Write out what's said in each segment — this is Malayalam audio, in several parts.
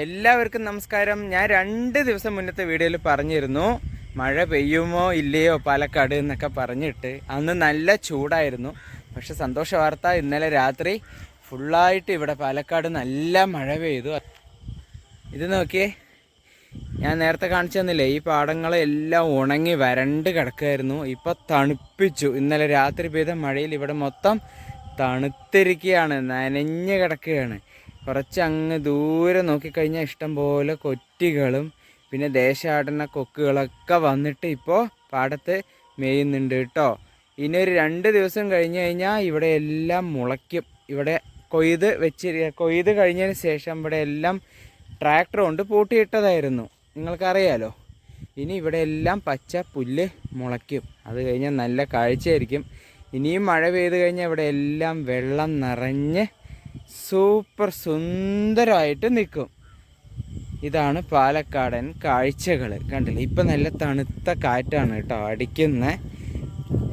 എല്ലാവർക്കും നമസ്കാരം. ഞാൻ രണ്ട് ദിവസം മുന്നത്തെ വീഡിയോയിൽ പറഞ്ഞിരുന്നു മഴ പെയ്യുമോ ഇല്ലയോ പാലക്കാട് എന്നൊക്കെ പറഞ്ഞിട്ട്. അന്ന് നല്ല ചൂടായിരുന്നു. പക്ഷെ സന്തോഷ വാർത്ത ഇന്നലെ രാത്രി ഫുള്ളായിട്ട് ഇവിടെ പാലക്കാട് നല്ല മഴ പെയ്തു. ഇത് നോക്കിയേ ഞാൻ നേരത്തെ കാണിച്ചു തന്നില്ലേ ഈ പാടങ്ങളെല്ലാം ഉണങ്ങി വരണ്ട് കിടക്കുമായിരുന്നു ഇപ്പം തണുപ്പിച്ചു. ഇന്നലെ രാത്രി പെയ്ത മഴയിൽ ഇവിടെ മൊത്തം തണുത്തിരിക്കുകയാണ് നനഞ്ഞ് കിടക്കുകയാണ്. കുറച്ച് അങ്ങ് ദൂരെ നോക്കിക്കഴിഞ്ഞാൽ ഇഷ്ടം പോലെ കൊറ്റികളും പിന്നെ ദേശാടന കൊക്കുകളൊക്കെ വന്നിട്ട് ഇപ്പോൾ പാടത്ത് മേയുന്നുണ്ട് കേട്ടോ. ഇനി ഒരു രണ്ട് ദിവസം കഴിഞ്ഞ് കഴിഞ്ഞാൽ ഇവിടെ എല്ലാം മുളയ്ക്കും. ഇവിടെ കൊയ്ത് വെച്ച് കൊയ്ത് കഴിഞ്ഞതിന് ശേഷം ഇവിടെ എല്ലാം ട്രാക്ടർ കൊണ്ട് പൂട്ടിയിട്ടതായിരുന്നു. നിങ്ങൾക്കറിയാലോ? ഇനി ഇവിടെ എല്ലാം പച്ച പുല്ല് മുളയ്ക്കും. അത് കഴിഞ്ഞാൽ നല്ല കാഴ്ചയായിരിക്കും. ഇനിയും മഴ പെയ്ത് കഴിഞ്ഞാൽ ഇവിടെ എല്ലാം വെള്ളം നിറഞ്ഞ് സൂപ്പർ സുന്ദരമായിട്ട് നിൽക്കും. ഇതാണ് പാലക്കാടൻ കാഴ്ചകൾ കണ്ടില്ലേ? ഇപ്പം നല്ല തണുത്ത കാറ്റാണ് കേട്ടോ അടിക്കുന്നത്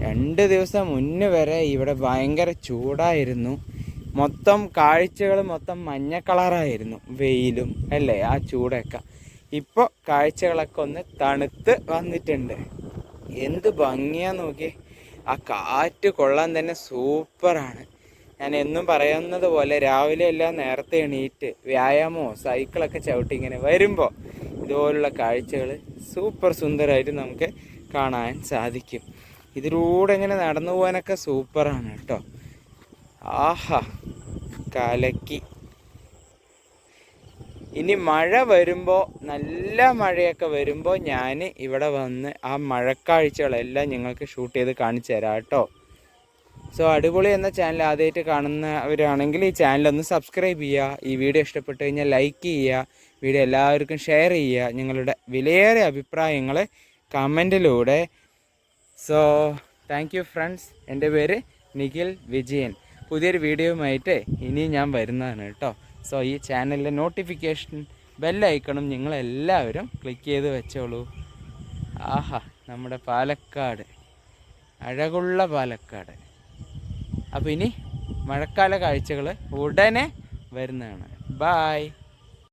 രണ്ട് ദിവസം മുന്നേ വരെ ഇവിടെ ഭയങ്കര ചൂടായിരുന്നു. മൊത്തം കാഴ്ചകൾ മൊത്തം മഞ്ഞ കളറായിരുന്നു. വെയിലും അല്ലേ? ആ ചൂടൊക്കെ. ഇപ്പോൾ കാഴ്ചകളൊക്കെ ഒന്ന് തണുത്ത് വന്നിട്ടുണ്ട്. എന്ത് ഭംഗിയാ നോക്കി ആ കാറ്റ് കൊള്ളാൻ തന്നെ സൂപ്പറാണ്. ഞാൻ എന്നും പറയുന്നത് പോലെ രാവിലെ എല്ലാം നേരത്തെ എണീറ്റ് വ്യായാമമോ സൈക്കിളൊക്കെ ചവിട്ടി ഇങ്ങനെ വരുമ്പോൾ ഇതുപോലുള്ള കാഴ്ചകൾ സൂപ്പർ സുന്ദരമായിട്ട് നമുക്ക് കാണാൻ സാധിക്കും. ഇതിലൂടെ ഇങ്ങനെ നടന്നു പോകാനൊക്കെ സൂപ്പറാണ് കേട്ടോ. ആഹാ കലക്കി. ഇനി മഴ വരുമ്പോൾ നല്ല മഴയൊക്കെ വരുമ്പോൾ ഞാൻ ഇവിടെ വന്ന് ആ മഴക്കാഴ്ചകളെല്ലാം നിങ്ങൾക്ക് ഷൂട്ട് ചെയ്ത് കാണിച്ചു തരാം കേട്ടോ. സോ അടിപൊളി എന്ന ചാനൽ ആദ്യമായിട്ട് കാണുന്നവരാണെങ്കിൽ ഈ ചാനൽ ഒന്ന് സബ്സ്ക്രൈബ് ചെയ്യുക. ഈ വീഡിയോ ഇഷ്ടപ്പെട്ട് കഴിഞ്ഞാൽ ലൈക്ക് ചെയ്യുക. വീഡിയോ എല്ലാവർക്കും ഷെയർ ചെയ്യുക. നിങ്ങളുടെ വിലയേറെ അഭിപ്രായങ്ങൾ കമന്റിലൂടെ സോ താങ്ക് യു ഫ്രണ്ട്സ് എന്റെ പേര് നിഖിൽ വിജയൻ. പുതിയൊരു വീഡിയോയുമായിട്ട് ഇനി ഞാൻ വരുന്നതാണ് കേട്ടോ. സോ ഈ ചാനലിലെ നോട്ടിഫിക്കേഷൻ ബെല്ലൈക്കണം നിങ്ങളെല്ലാവരും ക്ലിക്ക് ചെയ്ത് വെച്ചോളൂ. ആഹാ നമ്മുടെ പാലക്കാട്. അഴകുള്ള പാലക്കാട്. അപ്പോൾ ഇനി മഴക്കാല കാഴ്ചകൾ ഉടനെ വരുന്നതാണ്. ബായ്